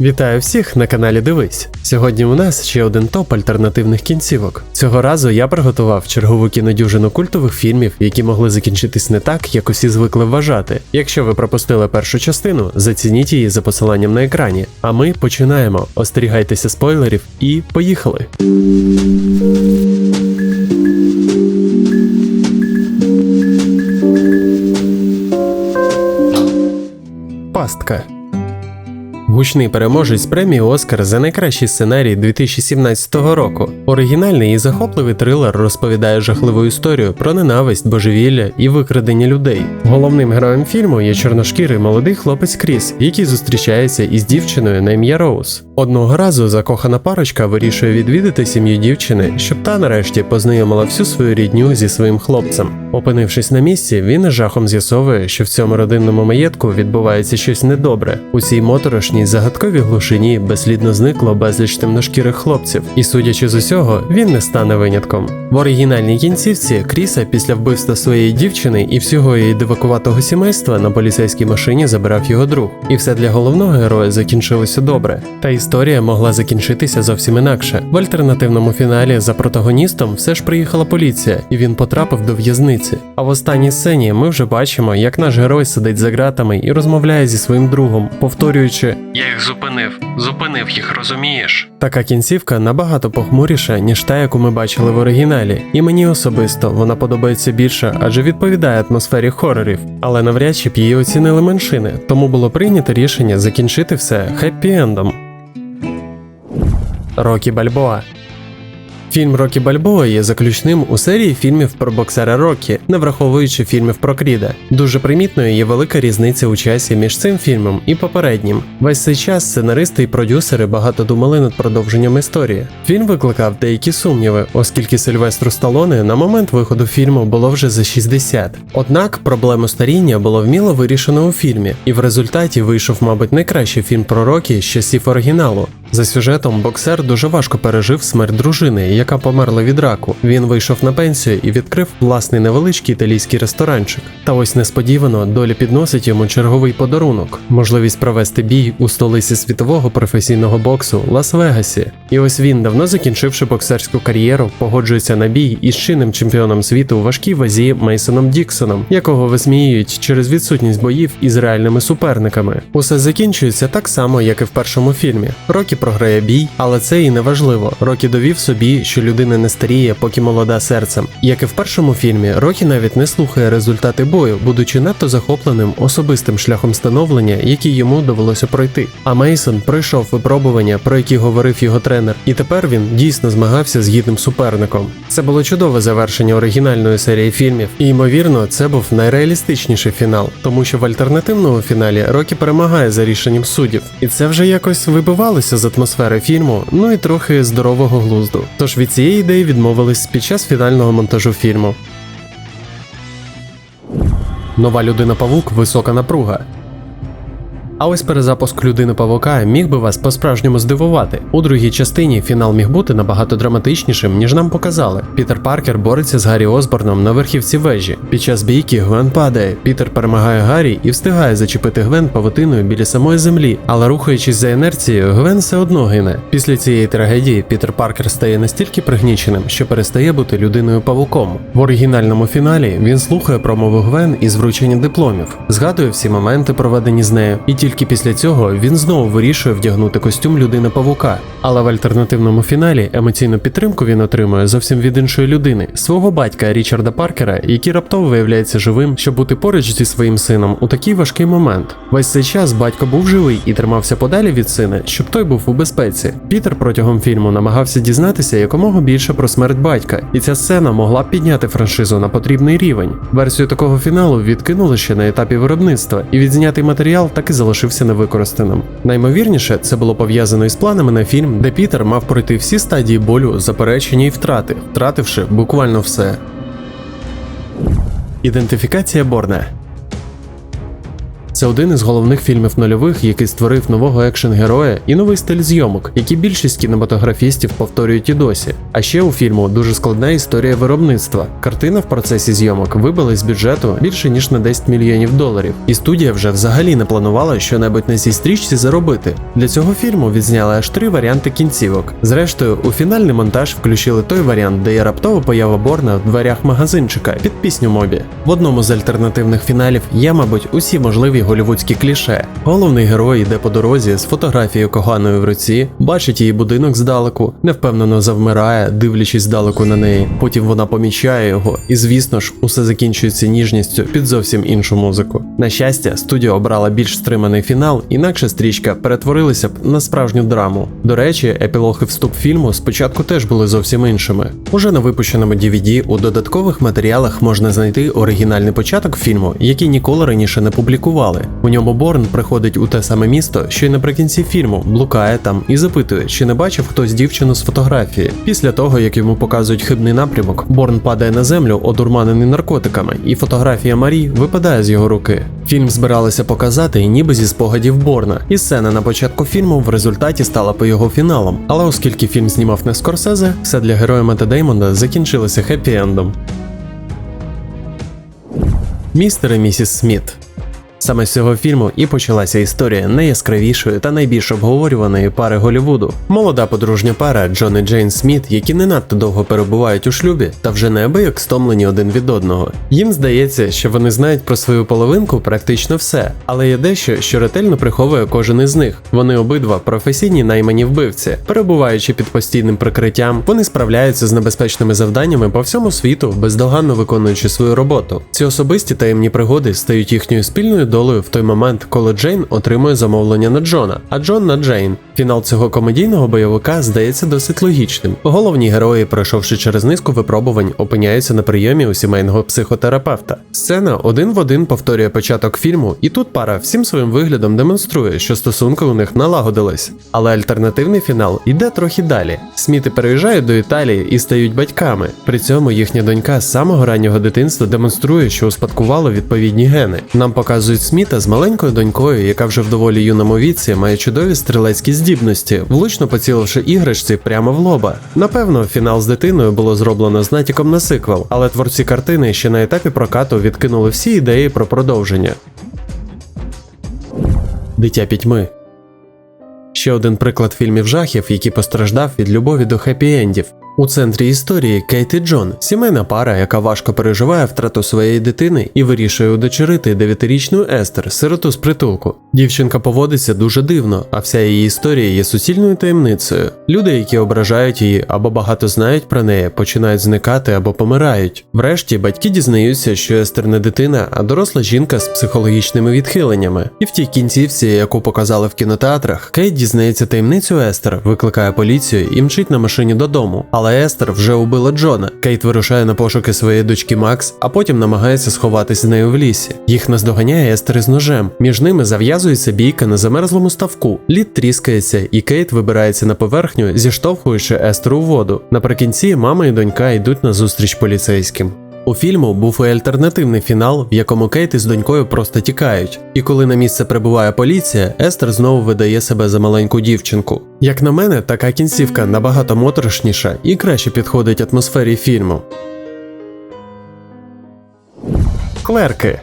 Вітаю всіх на каналі Дивись. Сьогодні у нас ще один топ альтернативних кінцівок. Цього разу я приготував чергову кінодюжину культових фільмів, які могли закінчитись не так, як усі звикли вважати. Якщо ви пропустили першу частину, зацініть її за посиланням на екрані. А ми починаємо. Остерігайтеся спойлерів і поїхали. Пастка. Гучний переможець премії Оскар за найкращий сценарій 2017 року. Оригінальний і захопливий трилер розповідає жахливу історію про ненависть, божевілля і викрадення людей. Головним героєм фільму є чорношкірий молодий хлопець Кріс, який зустрічається із дівчиною на ім'я Роуз. Одного разу закохана парочка вирішує відвідати сім'ю дівчини, щоб та нарешті познайомила всю свою рідню зі своїм хлопцем. Опинившись на місці, він жахом з'ясовує, що в цьому родинному маєтку відбувається щось недобре. У цій моторошній загадковій глушині безслідно зникло безліч темношкірих хлопців, і судячи з усього, він не стане винятком. В оригінальній кінцівці Кріса після вбивства своєї дівчини і всього її дивакуватого сімейства на поліцейській машині забирав його друг. І все для головного героя закінчилося добре. Та історія могла закінчитися зовсім інакше. В альтернативному фіналі за протагоністом все ж приїхала поліція, і він потрапив до в'язниці. А в останній сцені ми вже бачимо, як наш герой сидить за ґратами і розмовляє зі своїм другом, повторюючи Я їх зупинив, зупинив їх, розумієш? Така кінцівка набагато похмуріша, ніж та, яку ми бачили в оригіналі, і мені особисто вона подобається більше, адже відповідає атмосфері хорорів, але навряд чи б її оцінили меншини, тому було прийнято рішення закінчити все хеппі-ендом. Рокі Бальбоа Фільм Рокі Бальбоа є заключним у серії фільмів про боксера Рокі, не враховуючи фільмів про Кріда. Дуже примітною є велика різниця у часі між цим фільмом і попереднім. Весь цей час сценаристи і продюсери багато думали над продовженням історії. Фільм викликав деякі сумніви, оскільки Сильвестру Сталоне на момент виходу фільму було вже за 60. Однак проблему старіння було вміло вирішено у фільмі, і в результаті вийшов, мабуть, найкращий фільм про Рокі з часів оригіналу. За сюжетом боксер дуже важко пережив смерть дружини, яка померла від раку. Він вийшов на пенсію і відкрив власний невеличкий італійський ресторанчик. Та ось несподівано доля підносить йому черговий подарунок можливість провести бій у столиці світового професійного боксу Лас-Вегасі. І ось він, давно закінчивши боксерську кар'єру, погоджується на бій із чинним чемпіоном світу у важкій вазі Мейсоном Діксоном, якого висміюють через відсутність боїв із реальними суперниками. Усе закінчується так само, як і в першому фільмі. Рокі програє бій, але це і не важливо. Рокі довів собі, що людина не старіє, поки молода серцем. Як і в першому фільмі, Рокі навіть не слухає результати бою, будучи надто захопленим особистим шляхом становлення, який йому довелося пройти. А Мейсон пройшов випробування, про які говорив його тренер, і тепер він дійсно змагався з гідним суперником. Це було чудове завершення оригінальної серії фільмів, і ймовірно, це був найреалістичніший фінал, тому що в альтернативному фіналі Рокі перемагає за рішенням суддів, і це вже якось вибивалося з атмосфери фільму, ну і трохи здорового глузду. Тож від цієї ідеї відмовились під час фінального монтажу фільму. Нова людина павук висока напруга. А ось перезапуск людини павука міг би вас по-справжньому здивувати. У другій частині фінал міг бути набагато драматичнішим, ніж нам показали. Пітер Паркер бореться з Гаррі Осборном на верхівці вежі. Під час бійки Гвен падає. Пітер перемагає Гаррі і встигає зачепити Гвен павутиною біля самої землі, але рухаючись за інерцією, Гвен все одно гине. Після цієї трагедії Пітер Паркер стає настільки пригніченим, що перестає бути людиною павуком. В оригінальному фіналі він слухає промову Гвен із вручення дипломів, згадує всі моменти, проведені з нею, і тільки після цього він знову вирішує вдягнути костюм людини павука. Але в альтернативному фіналі емоційну підтримку він отримує зовсім від іншої людини, свого батька Річарда Паркера, який раптово виявляється живим, щоб бути поруч зі своїм сином у такий важкий момент. Весь цей час батько був живий і тримався подалі від сина, щоб той був у безпеці. Пітер протягом фільму намагався дізнатися якомога більше про смерть батька, і ця сцена могла б підняти франшизу на потрібний рівень. Версію такого фіналу відкинули ще на етапі виробництва, і відзнятий матеріал так і залишився невикористаним. Наймовірніше, це було пов'язано із планами на фільм, де Пітер мав пройти всі стадії болю, заперечення і втрати, втративши буквально все. Ідентифікація Борна Це один із головних фільмів нульових, який створив нового екшен-героя і новий стиль зйомок, які більшість кінематографістів повторюють і досі. А ще у фільму дуже складна історія виробництва. Картина в процесі зйомок вибила з бюджету більше ніж на 10 мільйонів доларів, і студія вже взагалі не планувала щонебудь на цій стрічці заробити. Для цього фільму відзняли аж три варіанти кінцівок. Зрештою, у фінальний монтаж включили той варіант, де є раптова поява Борна в дверях магазинчика під пісню Мобі. В одному з альтернативних фіналів є, мабуть, усі можливі голівудські кліше. Головний герой йде по дорозі з фотографією коханої в руці, бачить її будинок здалеку, невпевнено завмирає, дивлячись здалеку на неї. Потім вона помічає його, і звісно ж, усе закінчується ніжністю під зовсім іншу музику. На щастя, студія обрала більш стриманий фінал, інакше стрічка перетворилася б на справжню драму. До речі, епілог і вступ фільму спочатку теж були зовсім іншими. Уже на випущеному DVD у додаткових матеріалах можна знайти оригінальний початок фільму, який ніколи раніше не публікували. У ньому Борн приходить у те саме місто, що й наприкінці фільму, блукає там і запитує, чи не бачив хтось дівчину з фотографії. Після того, як йому показують хибний напрямок, Борн падає на землю, одурманений наркотиками, і фотографія Марі випадає з його руки. Фільм збиралися показати ніби зі спогадів Борна, і сцена на початку фільму в результаті стала по його фіналом. Але оскільки фільм знімав не Скорсезе, все для героя Мета Деймонда закінчилося хеппі-ендом. Містер і місіс Сміт. Саме з цього фільму і почалася історія найяскравішої та найбільш обговорюваної пари Голівуду. Молода подружня пара Джон і Джейн Сміт, які не надто довго перебувають у шлюбі та вже неабияк стомлені один від одного. Їм здається, що вони знають про свою половинку практично все, але є дещо, що ретельно приховує кожен із них. Вони обидва професійні наймані вбивці. Перебуваючи під постійним прикриттям, вони справляються з небезпечними завданнями по всьому світу, бездоганно виконуючи свою роботу. Ці особисті таємні пригоди стають їхньою спільною долею в той момент, коли Джейн отримує замовлення на Джона, а Джон на Джейн. Фінал цього комедійного бойовика здається досить логічним. Головні герої, пройшовши через низку випробувань, опиняються на прийомі у сімейного психотерапевта. Сцена один в один повторює початок фільму, і тут пара всім своїм виглядом демонструє, що стосунки у них налагодились. Але альтернативний фінал йде трохи далі. Сміти переїжджають до Італії і стають батьками. При цьому їхня донька з самого раннього дитинства демонструє, що успадкувала відповідні гени. Нам показують Сміта з маленькою донькою, яка вже в доволі юному віці має чудові стрілецькі здібності, влучно поціливши іграшці прямо в лоба. Напевно, фінал з дитиною було зроблено з натяком на сиквел, але творці картини ще на етапі прокату відкинули всі ідеї про продовження. Дитя пітьми. Ще один приклад фільмів жахів, який постраждав від любові до хеппі-ендів. У центрі історії Кейт і Джон, сімейна пара, яка важко переживає втрату своєї дитини і вирішує удочерити дев'ятирічну Естер, сироту з притулку. Дівчинка поводиться дуже дивно, а вся її історія є суцільною таємницею. Люди, які ображають її або багато знають про неї, починають зникати або помирають. Врешті батьки дізнаються, що Естер не дитина, а доросла жінка з психологічними відхиленнями. І в тій кінцівці, яку показали в кінотеатрах, Кейт дізнається таємницю Естер, викликає поліцію і мчить на машині додому. Але Естер вже убила Джона. Кейт вирушає на пошуки своєї дочки Макс, а потім намагається сховатись з нею в лісі. Їх наздоганяє Естер із ножем. Між ними зав'язується бійка на замерзлому ставку. Лід тріскається, і Кейт вибирається на поверхню, зіштовхуючи Естер у воду. Наприкінці мама і донька йдуть на зустріч поліцейським. У фільму був і альтернативний фінал, в якому Кейт із донькою просто тікають. І коли на місце прибуває поліція, Естер знову видає себе за маленьку дівчинку. Як на мене, така кінцівка набагато моторошніша і краще підходить атмосфері фільму. Клерки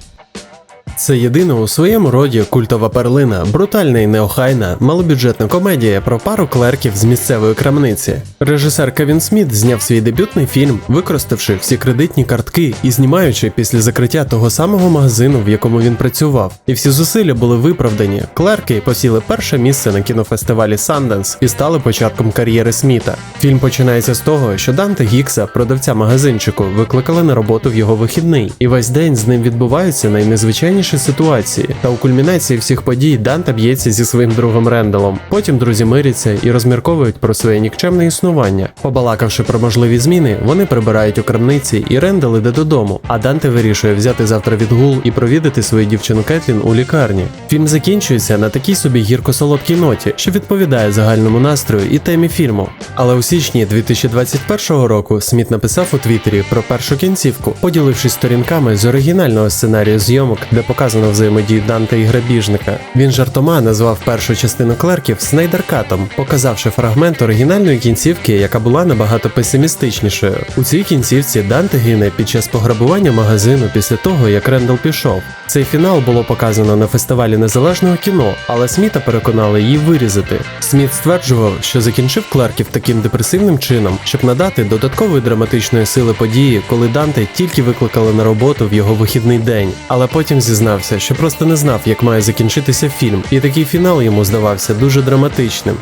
це єдина у своєму роді культова перлина, брутальна і неохайна, малобюджетна комедія про пару клерків з місцевої крамниці. Режисер Кевін Сміт зняв свій дебютний фільм, використавши всі кредитні картки і знімаючи після закриття того самого магазину, в якому він працював. І всі зусилля були виправдані. Клерки посіли перше місце на кінофестивалі Санденс і стали початком кар'єри Сміта. Фільм починається з того, що Данте Гікса, продавця магазинчику, викликали на роботу в його вихідний, і весь день з ним відбуваються найнезвичайніші ситуації. Та у кульмінації всіх подій Данте б'ється зі своїм другом Ренделом. Потім друзі миряться і розмірковують про своє нікчемне існування. Побалакавши про можливі зміни, вони прибирають у крамниці, і Рендел іде додому. А Данте вирішує взяти завтра відгул і провідати свою дівчину Кетлін у лікарні. Фільм закінчується на такій собі гірко-солодкій ноті, що відповідає загальному настрою і темі фільму. Але у січні 2021 року Сміт написав у Твіттері про першу кінцівку, поділившись сторінками з оригінального сценарію зйомок, де показано взаємодію Данте і грабіжника. Він жартома назвав першу частину клерків Снайдеркатом, показавши фрагмент оригінальної кінцівки, яка була набагато песимістичнішою. У цій кінцівці Данте гине під час пограбування магазину після того, як Рендал пішов. Цей фінал було показано на фестивалі незалежного кіно, але Сміта переконали її вирізати. Сміт стверджував, що закінчив клерків таким депресивним чином, щоб надати додаткової драматичної сили події, коли Данте тільки викликали на роботу в його вихідний день. Але потім зізнався, що просто не знав, як має закінчитися фільм, і такий фінал йому здавався дуже драматичним.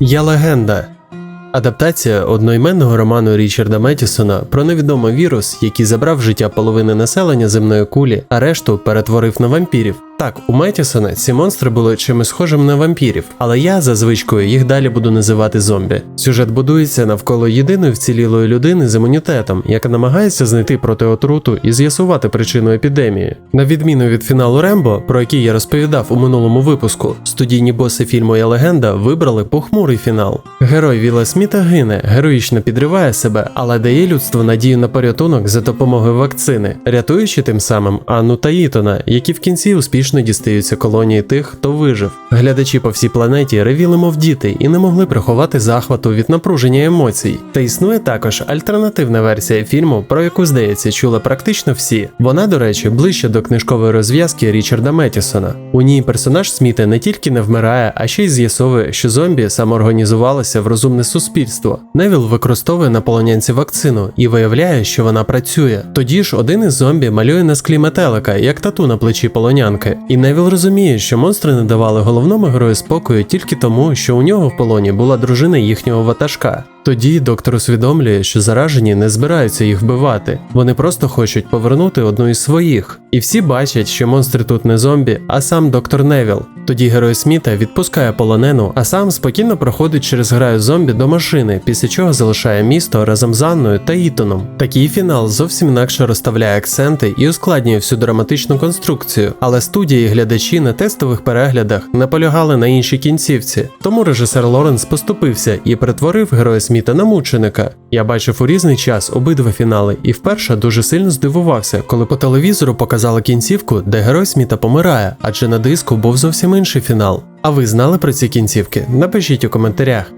Я легенда. Адаптація одноіменного роману Річарда Метісона про невідомий вірус, який забрав життя половини населення земної кулі, а решту перетворив на вампірів. Так, у Метісона ці монстри були чимось схожим на вампірів, але я за звичкою їх далі буду називати зомбі. Сюжет будується навколо єдиної вцілілої людини з імунітетом, яка намагається знайти протиотруту і з'ясувати причину епідемії. На відміну від фіналу Рембо, про який я розповідав у минулому випуску, студійні боси фільму Я легенда вибрали похмурий фінал. Герой Віла Сміта гине, героїчно підриває себе, але дає людству надію на порятунок за допомогою вакцини, рятуючи тим самим Анну та Ітона, які в кінці успішно дістаються колонії тих, хто вижив. Глядачі по всій планеті ревіли, мов діти, і не могли приховати захвату від напруження емоцій. Та існує також альтернативна версія фільму, про яку, здається, чули практично всі. Вона, до речі, ближче до книжкової розв'язки Річарда Метісона. У ній персонаж Сміта не тільки не вмирає, а ще й з'ясовує, що зомбі самоорганізувалися в розумне суспільство. Невіл використовує на полонянці вакцину і виявляє, що вона працює. Тоді ж один із зомбі малює на склі метелика, як тату на плечі полонянки. І Невіл розуміє, що монстри не давали головному герою спокою тільки тому, що у нього в полоні була дружина їхнього ватажка. Тоді доктор усвідомлює, що заражені не збираються їх вбивати, вони просто хочуть повернути одну із своїх. І всі бачать, що монстри тут не зомбі, а сам доктор Невіл. Тоді герой Сміта відпускає полонену, а сам спокійно проходить через граю зомбі до машини, після чого залишає місто разом з Анною та Ітоном. Такий фінал зовсім інакше розставляє акценти і ускладнює всю драматичну конструкцію, але студії і глядачі на тестових переглядах наполягали на іншій кінцівці. Тому режисер Лоренс поступився і перетворив героя Сміта на мученика. Я бачив у різний час обидва фінали, і вперше дуже сильно здивувався, коли по телевізору показали кінцівку, де герой Сміта помирає, адже на диску був зовсім інший фінал. А ви знали про ці кінцівки? Напишіть у коментарях.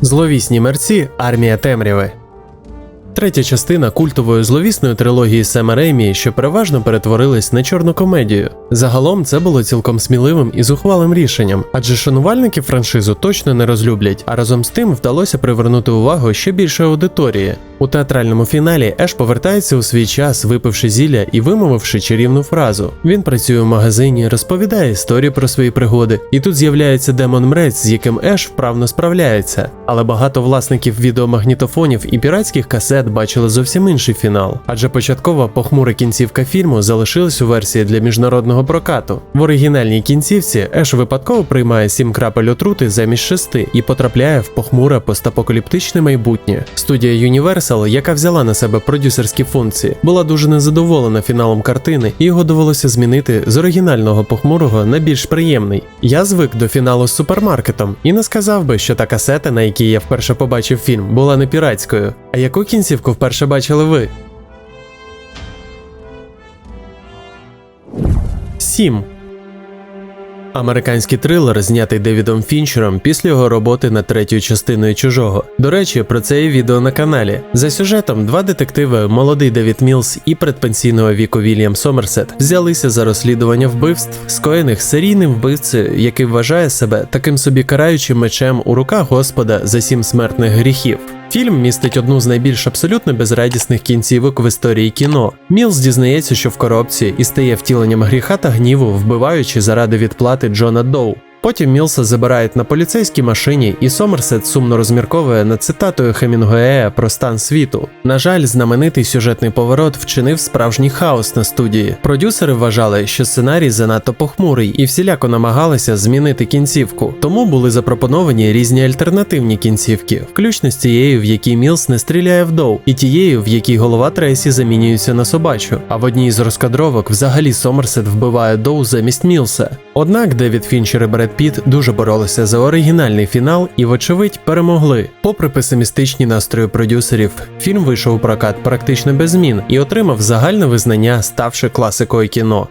Зловісні мерці армія темряви. Третя частина культової зловісної трилогії Сема Реймі, що переважно перетворилась на чорну комедію. Загалом це було цілком сміливим і зухвалим рішенням, адже шанувальники франшизу точно не розлюблять, а разом з тим вдалося привернути увагу ще більшої аудиторії. У театральному фіналі Еш повертається у свій час, випивши зілля і вимовивши чарівну фразу. Він працює в магазині, розповідає історії про свої пригоди, і тут з'являється демон мрець, з яким Еш вправно справляється. Але багато власників відеомагнітофонів і піратських касет бачили зовсім інший фінал, адже початкова похмура кінцівка фільму залишилась у версії для міжнародного прокату. В оригінальній кінцівці Еш випадково приймає 7 крапель отрути замість 6 і потрапляє в похмуре постапокаліптичне майбутнє. Студія Universal, яка взяла на себе продюсерські функції, була дуже незадоволена фіналом картини, і його довелося змінити з оригінального похмурого на більш приємний. Я звик до фіналу з супермаркетом і не сказав би, що та касета, на якій я вперше побачив фільм, була не піратською. А яку кінцівку вперше бачили ви? 7. Американський трилер, знятий Девідом Фінчером після його роботи над третьою частиною чужого. До речі, про це є відео на каналі. За сюжетом, два детективи, молодий Девід Мілс і предпенсійного віку Вільям Сомерсет, взялися за розслідування вбивств, скоєних серійним вбивцею, який вважає себе таким собі караючим мечем у руках Господа за сім смертних гріхів. Фільм містить одну з найбільш абсолютно безрадісних кінцівок в історії кіно. Мілс дізнається, що в коробці і стає втіленням гріха та гніву, вбиваючи заради відплати Джона Доу. Потім Мілса забирають на поліцейській машині, і Сомерсет сумно розмірковує над цитатою Хемінгуея про стан світу. На жаль, знаменитий сюжетний поворот вчинив справжній хаос на студії. Продюсери вважали, що сценарій занадто похмурий і всіляко намагалися змінити кінцівку. Тому були запропоновані різні альтернативні кінцівки, включно з тією, в якій Мілс не стріляє в доу, і тією, в якій голова Трейсі замінюється на собачу. А в одній з розкадровок взагалі Сомерсет вбиває доу замість Мілса. Однак Девід Фінчер і Піт дуже боролися за оригінальний фінал і, вочевидь, перемогли. Попри песимістичні настрої продюсерів, фільм вийшов у прокат практично без змін і отримав загальне визнання, ставши класикою кіно.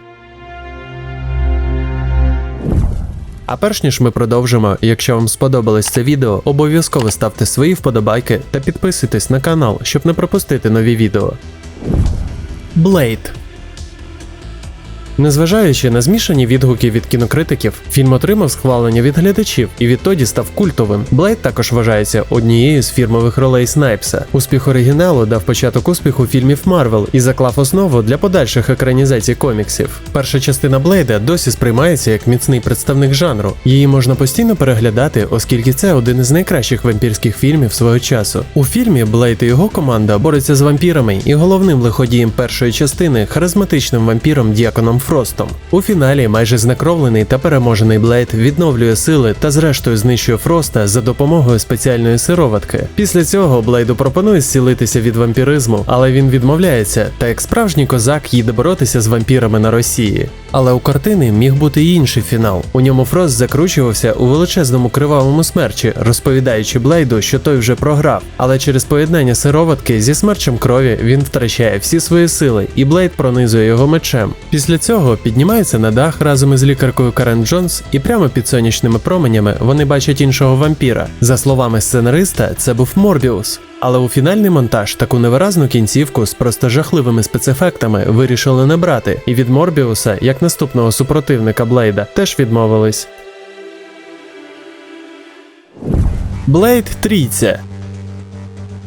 А перш ніж ми продовжимо, якщо вам сподобалось це відео, обов'язково ставте свої вподобайки та підписуйтесь на канал, щоб не пропустити нові відео. Блейд Незважаючи на змішані відгуки від кінокритиків, фільм отримав схвалення від глядачів і відтоді став культовим. Блейд також вважається однією з фірмових ролей Снайпса. Успіх оригіналу дав початок успіху фільмів Марвел і заклав основу для подальших екранізацій коміксів. Перша частина Блейда досі сприймається як міцний представник жанру. Її можна постійно переглядати, оскільки це один із найкращих вампірських фільмів свого часу. У фільмі Блейд і його команда борються з вампірами, і головним лиходієм першої частини харизматичним вампіром Діаконом Фростом. У фіналі майже знекровлений та переможений Блейд відновлює сили та зрештою знищує Фроста за допомогою спеціальної сироватки. Після цього Блейду пропонує зцілитися від вампіризму, але він відмовляється, та як справжній козак їде боротися з вампірами на Росії. Але у картини міг бути й інший фінал. У ньому Фрост закручувався у величезному кривавому смерчі, розповідаючи Блейду, що той вже програв. Але через поєднання сироватки зі смерчем крові він втрачає всі свої сили, і Блейд пронизує його мечем. Після цього піднімається на дах разом із лікаркою Карен Джонс, і прямо під сонячними променями вони бачать іншого вампіра. За словами сценариста, це був Морбіус. Але у фінальний монтаж таку невиразну кінцівку з просто жахливими спецефектами вирішили не брати, і від Морбіуса, як наступного супротивника Блейда, теж відмовились. Блейд Трійця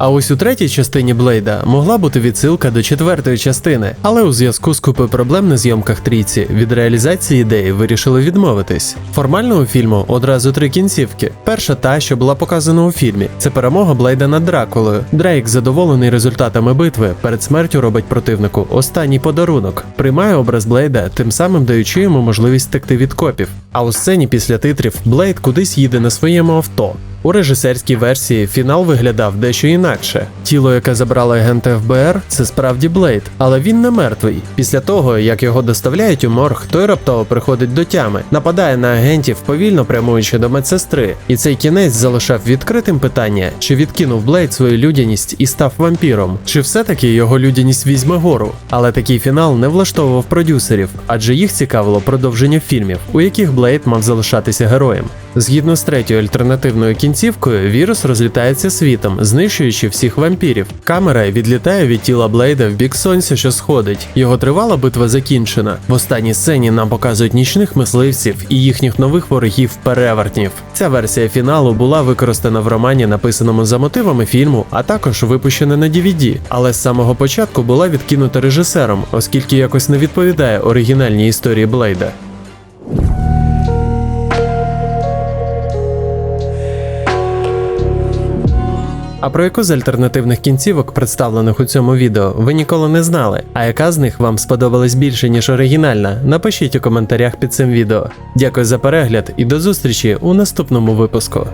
а ось у третій частині Блейда могла бути відсилка до четвертої частини, але у зв'язку з купою проблем на зйомках трійці від реалізації ідеї вирішили відмовитись. Формально у фільму одразу три кінцівки. Перша та, що була показана у фільмі, це перемога Блейда над Дракулою. Дрейк, задоволений результатами битви, перед смертю робить противнику останній подарунок, приймає образ Блейда, тим самим даючи йому можливість втекти від копів. А у сцені після титрів Блейд кудись їде на своєму авто. У режисерській версії фінал виглядав дещо інакше. Тіло, яке забрали агента ФБР, це справді Блейд, але він не мертвий. Після того, як його доставляють у морг, той раптово приходить до тями, нападає на агентів, повільно прямуючи до медсестри. І цей кінець залишав відкритим питання, чи відкинув Блейд свою людяність і став вампіром, чи все-таки його людяність візьме гору. Але такий фінал не влаштовував продюсерів, адже їх цікавило продовження фільмів, у яких Блейд мав залишатися героєм. Згідно з третьою альтернативною кінцівкою, вірус розлітається світом, знищуючи всіх вампірів. Камера відлітає від тіла Блейда в бік сонця, що сходить. Його тривала битва закінчена. В останній сцені нам показують нічних мисливців і їхніх нових ворогів перевертнів. Ця версія фіналу була використана в романі, написаному за мотивами фільму, а також випущена на DVD, але з самого початку була відкинута режисером, оскільки якось не відповідає оригінальній історії Блейда. А про яку з альтернативних кінцівок, представлених у цьому відео, ви ніколи не знали? А яка з них вам сподобалась більше, ніж оригінальна? Напишіть у коментарях під цим відео. Дякую за перегляд і до зустрічі у наступному випуску.